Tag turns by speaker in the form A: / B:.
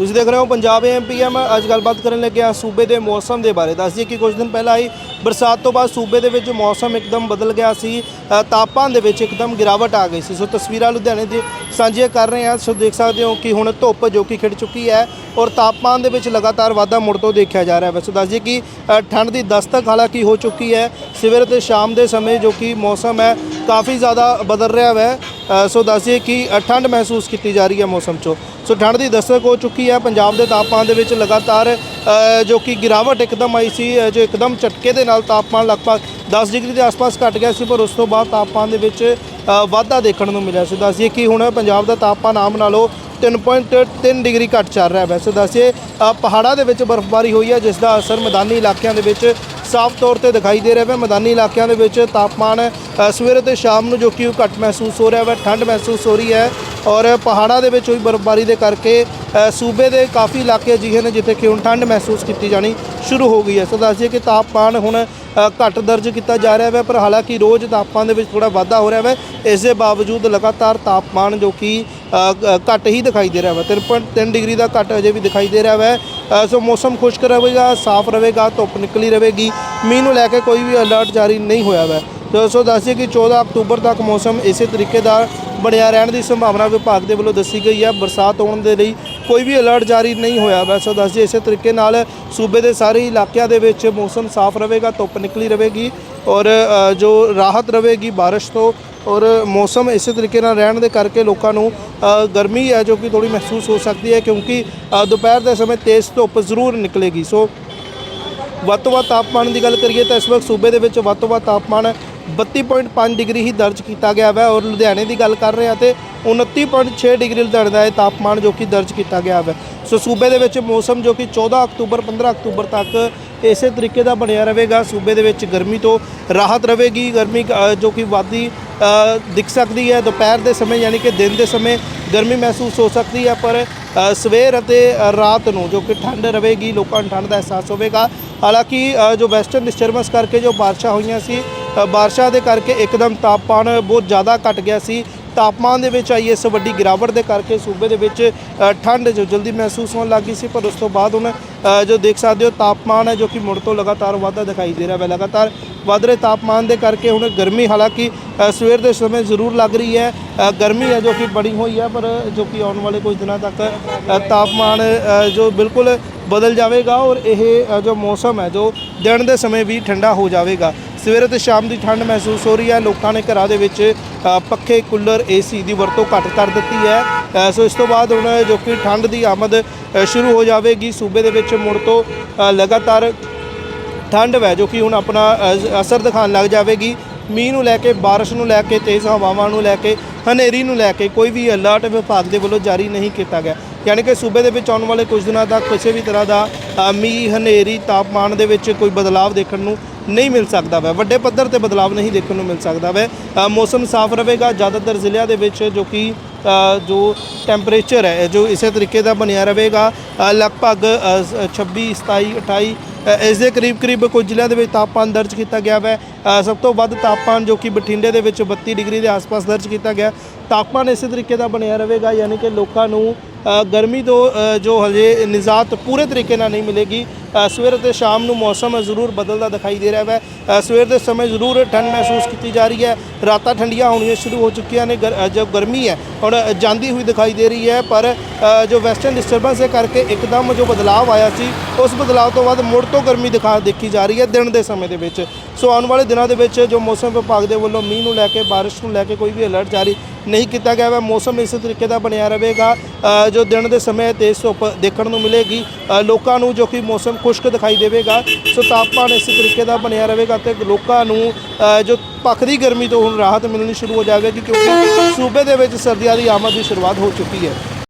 A: ਤੁਸੀਂ ਦੇਖ ਰਹੇ ਹੋ ਪੰਜਾਬ ਐਮਪੀਐਮ ਅੱਜ ਗੱਲਬਾਤ ਕਰਨ ਲੱਗੇ ਹਾਂ ਸੂਬੇ ਦੇ ਮੌਸਮ ਦੇ ਬਾਰੇ। ਦੱਸਦੀ ਕਿ ਕੁਝ ਦਿਨ ਪਹਿਲਾਂ ਹੀ ਬਰਸਾਤ ਤੋਂ ਬਾਅਦ ਸੂਬੇ ਦੇ ਵਿੱਚ ਮੌਸਮ ਇੱਕਦਮ ਬਦਲ ਗਿਆ ਸੀ। ਤਾਪਮਾਨ ਦੇ ਵਿੱਚ ਇੱਕਦਮ ਗਿਰਾਵਟ ਆ ਗਈ ਸੀ। ਸੋ ਤਸਵੀਰਾਂ ਲੁਧਿਆਣੇ ਦੀ ਸਾਂਝੀਆਂ ਕਰ ਰਹੇ ਹਾਂ। ਸੋ ਦੇਖ ਸਕਦੇ ਹੋ ਕਿ ਹੁਣ ਧੁੱਪ ਜੋ ਕਿ ਖਿੜ ਚੁੱਕੀ ਹੈ ਔਰ ਤਾਪਮਾਨ ਦੇ ਵਿੱਚ ਲਗਾਤਾਰ ਵਾਧਾ ਮੁੜ ਤੋਂ ਦੇਖਿਆ ਜਾ ਰਿਹਾ। ਹੈ ਵੈਸੇ ਦੱਸਦੀ ਕਿ ਠੰਡ ਦੀ ਦਸਤਕ ਹਾਲਾਂਕਿ ਹੋ ਚੁੱਕੀ ਹੈ। ਸਵੇਰ ਤੇ ਸ਼ਾਮ ਦੇ ਸਮੇਂ ਜੋ ਕਿ ਮੌਸਮ ਹੈ ਕਾਫੀ ਜ਼ਿਆਦਾ ਬਦਲ ਰਿਹਾ ਹੈ ਸੋ ਦੱਸਿਏ ਕਿ ਠੰਡ ਮਹਿਸੂਸ ਕੀਤੀ ਜਾ ਰਹੀ ਹੈ ਮੌਸਮ 'ਚੋਂ। ਸੋ ਠੰਡ ਦੀ ਦਸਤਕ ਹੋ ਚੁੱਕੀ ਹੈ। ਪੰਜਾਬ ਦੇ ਤਾਪਮਾਨ ਦੇ ਵਿੱਚ ਲਗਾਤਾਰ ਜੋ ਕਿ ਗਿਰਾਵਟ ਇੱਕਦਮ ਆਈ ਸੀ ਜੋ ਇੱਕਦਮ ਝਟਕੇ ਦੇ ਨਾਲ ਤਾਪਮਾਨ ਲਗਭਗ 10 ਡਿਗਰੀ ਦੇ ਆਸ-ਪਾਸ ਘਟ ਗਿਆ ਸੀ, ਪਰ ਉਸ ਤੋਂ ਬਾਅਦ ਤਾਪਮਾਨ ਦੇ ਵਿੱਚ ਵਾਧਾ ਦੇਖਣ ਨੂੰ ਮਿਲਿਆ ਸੀ। ਦੱਸਿਏ ਕਿ ਹੁਣ ਪੰਜਾਬ ਦਾ ਤਾਪਮਾਨ ਆਮ ਨਾਲੋਂ 3.3 ਡਿਗਰੀ ਘੱਟ ਚੱਲ ਰਿਹਾ ਵੈਸੇ। ਦੱਸਿਏ ਪਹਾੜਾਂ ਦੇ ਵਿੱਚ ਬਰਫ਼ਬਾਰੀ ਹੋਈ ਹੈ, ਜਿਸ ਦਾ ਅਸਰ ਮੈਦਾਨੀ ਇਲਾਕਿਆਂ ਦੇ ਵਿੱਚ ਸਾਫ਼ ਤੌਰ ਤੇ ਦਿਖਾਈ ਦੇ ਰਿਹਾ ਹੈ ਮੈਦਾਨੀ ਇਲਾਕਿਆਂ ਦੇ ਵਿੱਚ ਤਾਪਮਾਨ ਸਵੇਰੇ ਤੇ ਸ਼ਾਮ ਨੂੰ ਜੋ ਕਿ ਉਹ ਘੱਟ ਮਹਿਸੂਸ ਹੋ ਰਿਹਾ ਹੈ ਠੰਡ ਮਹਿਸੂਸ ਹੋ ਰਹੀ ਹੈ ਔਰ ਪਹਾੜਾਂ ਦੇ ਵਿੱਚ ਹੋਈ ਬਰਫ਼ਬਾਰੀ ਦੇ ਕਰਕੇ ਸੂਬੇ ਦੇ ਕਾਫੀ ਇਲਾਕੇ ਅਜਿਹੇ ਨੇ ਜਿੱਥੇ ਕਿ ਹੁਣ ਠੰਡ ਮਹਿਸੂਸ ਕੀਤੀ ਜਾਣੀ ਸ਼ੁਰੂ ਹੋ ਗਈ ਹੈ। ਸੋ ਦੱਸਿਏ ਕਿ ਤਾਪਮਾਨ ਹੁਣ ਘੱਟ ਦਰਜ ਕੀਤਾ ਜਾ ਰਿਹਾ ਹੈ ਪਰ ਹਾਲਾਂਕਿ ਰੋਜ਼ ਤਾਪਮਾਨ ਦੇ ਵਿੱਚ ਥੋੜਾ ਵਾਧਾ ਹੋ ਰਿਹਾ ਹੈ ਇਸ ਦੇ ਬਾਵਜੂਦ ਲਗਾਤਾਰ ਤਾਪਮਾਨ ਜੋ ਕਿ ਘੱਟ ਹੀ ਦਿਖਾਈ ਦੇ ਰਿਹਾ ਹੈ 3.3 ਡਿਗਰੀ ਦਾ ਘੱਟ ਅਜੇ ਵੀ ਦਿਖਾਈ ਦੇ ਰਿਹਾ ਹੈ ਸੋ ਮੌਸਮ ਖੁਸ਼ਕ ਰਹੇਗਾ, ਸਾਫ਼ ਰਹੇਗਾ, ਧੁੱਪ ਨਿਕਲੀ ਰਹੇਗੀ। ਮੀਂਹ ਨੂੰ ਲੈ ਕੇ ਕੋਈ ਵੀ ਅਲਰਟ ਜਾਰੀ ਨਹੀਂ ਹੋਇਆ ਹੈ ਸੋ ਦੱਸਿਏ ਕਿ 14 ਅਕਤੂਬਰ ਤੱਕ ਮੌਸਮ ਇਸੇ ਤਰੀਕੇ ਦਾ ਬਣਿਆ ਰਹਿਣ ਦੀ ਸੰਭਾਵਨਾ ਵਿਭਾਗ ਦੇ ਵੱਲੋਂ ਦੱਸੀ ਗਈ ਹੈ। ਬਰਸਾਤ ਹੋਣ ਦੇ ਲਈ ਕੋਈ ਵੀ ਅਲਰਟ ਜਾਰੀ ਨਹੀਂ ਹੋਇਆ। ਹੈ ਸੋ ਜੀ ਇਸੇ ਤਰੀਕੇ ਨਾਲ ਸੂਬੇ ਦੇ ਸਾਰੇ ਇਲਾਕਿਆਂ ਦੇ ਵਿੱਚ ਮੌਸਮ ਸਾਫ਼ ਰਹੇਗਾ, ਧੁੱਪ ਨਿਕਲੀ ਰਹੇਗੀ ਔਰ ਜੋ ਰਾਹਤ ਰਹੇਗੀ ਬਾਰਿਸ਼ ਤੋਂ ਔਰ ਮੌਸਮ ਇਸੇ ਤਰੀਕੇ ਨਾਲ ਰਹਿਣ ਦੇ ਕਰਕੇ ਲੋਕਾਂ ਨੂੰ ਗਰਮੀ ਹੈ ਜੋ ਕਿ ਥੋੜੀ ਮਹਿਸੂਸ ਹੋ ਸਕਦੀ ਹੈ ਕਿਉਂਕਿ ਦੁਪਹਿਰ ਦੇ ਸਮੇਂ ਤੇਜ਼ ਧੁੱਪ ਜ਼ਰੂਰ ਨਿਕਲੇਗੀ। ਸੋ ਵੱਧ ਤੋਂ ਵੱਧ ਤਾਪਮਾਨ ਦੀ ਗੱਲ ਕਰੀਏ ਤਾਂ ਇਸ ਵਕਤ ਸੂਬੇ ਦੇ ਵਿੱਚ ਵੱਧ ਤੋਂ ਵੱਧ ਤਾਪਮਾਨ 32.5 ਡਿਗਰੀ ਹੀ ਦਰਜ ਕੀਤਾ ਗਿਆ ਹੈ ਔਰ ਲੁਧਿਆਣੇ ਦੀ ਗੱਲ ਕਰ ਰਹੇ ਹਾਂ ਤੇ 29.6 ਡਿਗਰੀ ਲੁਧਿਆਣੇ ਦਾ ਇਹ ਤਾਪਮਾਨ ਜੋ ਕਿ ਦਰਜ ਕੀਤਾ ਗਿਆ ਹੈ ਸੋ ਸੂਬੇ ਦੇ ਵਿੱਚ ਮੌਸਮ ਜੋ ਕਿ 14 ਅਕਤੂਬਰ 15 ਅਕਤੂਬਰ ਤੱਕ ਇਸੇ ਤਰੀਕੇ ਦਾ ਬਣਿਆ ਰਹੇਗਾ। ਸੂਬੇ ਦੇ ਵਿੱਚ ਗਰਮੀ ਤੋਂ ਰਾਹਤ ਰਹੇਗੀ। ਗਰਮੀ ਜੋ ਕਿ ਵਾਦੀ ਦਿਖ ਸਕਦੀ ਹੈ। ਦੁਪਹਿਰ ਦੇ ਸਮੇਂ ਯਾਨੀ ਕਿ ਦਿਨ ਦੇ ਸਮੇਂ ਗਰਮੀ ਮਹਿਸੂਸ ਹੋ ਸਕਦੀ ਹੈ, ਪਰ ਸਵੇਰ ਅਤੇ ਰਾਤ ਨੂੰ ਜੋ ਕਿ ਠੰਡ ਰਹੇਗੀ, ਲੋਕਾਂ ਨੂੰ ਠੰਡ ਦਾ ਅਹਿਸਾਸ ਹੋਵੇਗਾ। ਹਾਲਾਂਕਿ ਜੋ ਵੈਸਟਰਨ ਡਿਸਟਰਬੈਂਸ ਕਰਕੇ ਜੋ ਬਾਰਿਸ਼ਾਂ ਹੋਈਆਂ ਸੀ ਬਾਰਿਸ਼ਾਂ ਦੇ ਕਰਕੇ ਇੱਕਦਮ ਤਾਪਮਾਨ ਬਹੁਤ ਜ਼ਿਆਦਾ ਘਟ ਗਿਆ ਸੀ। ਤਾਪਮਾਨ ਦੇ ਵਿੱਚ ਆਈ ਇਸ ਵੱਡੀ ਗਿਰਾਵਟ ਦੇ ਕਰਕੇ ਸੂਬੇ ਦੇ ਵਿੱਚ ਠੰਡ ਜੋ ਜਲਦੀ ਮਹਿਸੂਸ ਹੋਣ ਲੱਗੀ ਸੀ। ਪਰ ਉਸ ਤੋਂ ਬਾਅਦ ਹੁਣ ਜੋ ਦੇਖ ਸਕਦੇ ਹੋ, ਤਾਪਮਾਨ ਹੈ ਜੋ ਕਿ ਮੁੜ ਤੋਂ ਲਗਾਤਾਰ ਵਾਧਾ ਦਿਖਾਈ ਦੇ ਰਿਹਾ ਹੈ ਲਗਾਤਾਰ ਵੱਧ ਰਹੇ ਤਾਪਮਾਨ ਦੇ ਕਰਕੇ ਹੁਣ ਗਰਮੀ ਹਾਲਾਂਕਿ ਸਵੇਰ ਦੇ ਸਮੇਂ ਜ਼ਰੂਰ ਲੱਗ ਰਹੀ ਹੈ। ਗਰਮੀ ਹੈ ਜੋ ਕਿ ਬੜੀ ਹੋਈ ਹੈ, ਪਰ ਜੋ ਕਿ ਆਉਣ ਵਾਲੇ ਕੁਝ ਦਿਨਾਂ ਤੱਕ ਤਾਪਮਾਨ ਜੋ ਬਿਲਕੁਲ ਬਦਲ ਜਾਵੇਗਾ ਔਰ ਇਹ ਜੋ ਮੌਸਮ ਹੈ, ਜੋ ਦਿਨ ਦੇ ਸਮੇਂ ਵੀ ਠੰਡਾ ਹੋ ਜਾਵੇਗਾ। ਸਵੇਰੇ ਤੇ ਸ਼ਾਮ ਦੀ ਠੰਡ ਮਹਿਸੂਸ ਹੋ ਰਹੀ ਹੈ। ਲੋਕਾਂ ਨੇ ਘਰਾਂ ਦੇ ਵਿੱਚ ਪੱਖੇ, ਕੂਲਰ, ਏਸੀ ਦੀ ਵਰਤੋਂ ਘੱਟ ਕਰ ਦਿੱਤੀ ਹੈ। ਸੋ ਇਸ ਤੋਂ ਬਾਅਦ ਹੁਣ ਜੋ ਕਿ ਠੰਡ ਦੀ ਆਮਦ ਸ਼ੁਰੂ ਹੋ ਜਾਵੇਗੀ। ਸੂਬੇ ਦੇ ਵਿੱਚ ਮੁੜ ਤੋਂ ਲਗਾਤਾਰ ਠੰਡ ਵੈ ਜੋ ਕਿ ਹੁਣ ਆਪਣਾ ਅ, ਅਸਰ ਦਿਖਾਉਣ ਲੱਗ ਜਾਵੇਗੀ। ਮੀਂਹ ਨੂੰ ਲੈ ਕੇ ਬਾਰਿਸ਼ ਨੂੰ ਲੈ ਕੇ ਤੇਜ਼ ਹਵਾਵਾਂ ਨੂੰ ਲੈ ਕੇ ਹਨੇਰੀ ਨੂੰ ਲੈ ਕੇ ਕੋਈ ਵੀ ਅਲਰਟ ਵਿਭਾਗ ਦੇ ਵੱਲੋਂ ਜਾਰੀ ਨਹੀਂ ਕੀਤਾ ਗਿਆ। ਯਾਨੀ ਕਿ ਸੂਬੇ ਦੇ ਵਿੱਚ ਆਉਣ ਵਾਲੇ ਕੁਝ ਦਿਨਾਂ ਤੱਕ ਕਿਸੇ ਵੀ ਤਰ੍ਹਾਂ ਦਾ ਅ, ਮੀਂਹ ਹਨੇਰੀ ਤਾਪਮਾਨ ਦੇ ਵਿੱਚ ਕੋਈ ਬਦਲਾਅ ਦੇਖਣ ਨੂੰ ਨਹੀਂ ਮਿਲ ਸਕਦਾ ਵੈ। ਵੱਡੇ ਪੱਧਰ ਤੇ ਬਦਲਾਅ ਨਹੀਂ ਦੇਖਣ ਨੂੰ ਮਿਲ ਸਕਦਾ ਵੈ। ਅ, ਮੌਸਮ ਸਾਫ਼ ਰਹੇਗਾ। ਜ਼ਿਆਦਾਤਰ ਜ਼ਿਲ੍ਹਿਆਂ ਦੇ ਵਿੱਚ ਜੋ ਕਿ ਅ, ਜੋ ਟੈਂਪਰੇਚਰ ਹੈ ਜੋ ਇਸੇ ਤਰੀਕੇ ਦਾ ਬਣਿਆ ਰਹੇਗਾ। ਅ, ਲਗਭਗ ਅ, ਸ- 26 27 28 ਇਸ ਦੇ ਕਰੀਬ ਕਰੀਬ ਕੁਝ ਜ਼ਿਲ੍ਹਿਆਂ ਦੇ ਵਿੱਚ ਤਾਪਮਾਨ ਦਰਜ ਕੀਤਾ ਗਿਆ ਹੈ ਸਭ ਤੋਂ ਵੱਧ ਤਾਪਮਾਨ ਜੋ ਕਿ ਬਠਿੰਡੇ ਦੇ ਵਿੱਚ 32 ਡਿਗਰੀ ਦੇ ਆਸ-ਪਾਸ ਦਰਜ ਕੀਤਾ ਗਿਆ। ਤਾਪਮਾਨ ਇਸੇ ਤਰੀਕੇ ਦਾ ਬਣਿਆ ਰਹੇਗਾ, ਯਾਨੀ ਕਿ ਲੋਕਾਂ ਨੂੰ ਗਰਮੀ ਤੋਂ ਜੋ ਹਜੇ ਨਿਜਾਤ ਪੂਰੇ ਤਰੀਕੇ ਨਾਲ ਨਹੀਂ ਮਿਲੇਗੀ ਸਵੇਰ ਅਤੇ ਸ਼ਾਮ ਨੂੰ ਮੌਸਮ ਜ਼ਰੂਰ ਬਦਲਦਾ ਦਿਖਾਈ ਦੇ ਰਿਹਾ ਹੈ ਸਵੇਰ ਦੇ ਸਮੇਂ ਜ਼ਰੂਰ ਠੰਡ ਮਹਿਸੂਸ ਕੀਤੀ ਜਾ ਰਹੀ ਹੈ। ਰਾਤਾਂ ਠੰਡੀਆਂ ਹੋਣੀਆਂ ਸ਼ੁਰੂ ਹੋ ਚੁੱਕੀਆਂ ਨੇ, ਗਰ- ਜੋ ਗਰਮੀ ਹੈ, ਹੁਣ ਜਾਂਦੀ ਹੋਈ ਦਿਖਾਈ ਦੇ ਰਹੀ ਹੈ, ਪਰ ਜੋ ਵੈਸਟਰਨ ਡਿਸਟਰਬੈਂਸ ਦੇ ਕਰਕੇ ਇੱਕਦਮ ਜੋ ਬਦਲਾਅ ਆਇਆ ਸੀ, ਉਸ ਬਦਲਾਅ ਤੋਂ ਬਾਅਦ ਮੁੜ ਤੋਂ ਗਰਮੀ ਦਿਖਾ, ਦੇਖੀ ਜਾ ਰਹੀ ਹੈ ਦਿਨ ਦੇ ਸਮੇਂ ਦੇ ਵਿੱਚ। ਸੋ ਆਉਣ ਵਾਲੇ ਦਿਨਾਂ ਦੇ ਵਿੱਚ ਜੋ ਮੌਸਮ ਵਿਭਾਗ ਦੇ ਵੱਲੋਂ ਮੀਂਹ ਨੂੰ ਲੈ ਕੇ, ਬਾਰਿਸ਼ ਨੂੰ ਲੈ ਕੇ ਕੋਈ ਵੀ ਅਲਰਟ ਜਾਰੀ ਨਹੀਂ ਕੀਤਾ ਗਿਆ ਹੈ ਮੌਸਮ ਇਸੇ ਤਰੀਕੇ ਦਾ ਬਣਿਆ ਰਹੇਗਾ। ਜੋ ਦਿਨ ਦੇ ਸਮੇਂ ਤੇਜ਼ ਧੁੱਪ ਦੇਖਣ ਨੂੰ ਮਿਲੇਗੀ। ਲੋਕਾਂ ਨੂੰ ਜੋ ਕਿ ਮੌਸਮ ਖੁਸ਼ਕ ਦਿਖਾਈ ਦੇਵੇਗਾ। ਸੋ ਤਾਪਮਾਨ ਇਸੇ ਤਰੀਕੇ ਦਾ ਬਣਿਆ ਰਹੇਗਾ ਤੇ ਲੋਕਾਂ ਨੂੰ ਅ, ਜੋ ਭਖਦੀ ਗਰਮੀ ਤੋਂ ਹੁਣ ਰਾਹਤ ਮਿਲਣੀ ਸ਼ੁਰੂ ਹੋ ਜਾਵੇਗੀ ਕਿਉਂਕਿ ਸੂਬੇ ਦੇ ਵਿੱਚ ਸਰਦੀਆਂ ਦੀ ਆਮਦ ਦੀ ਸ਼ੁਰੂਆਤ ਹੋ ਚੁੱਕੀ ਹੈ।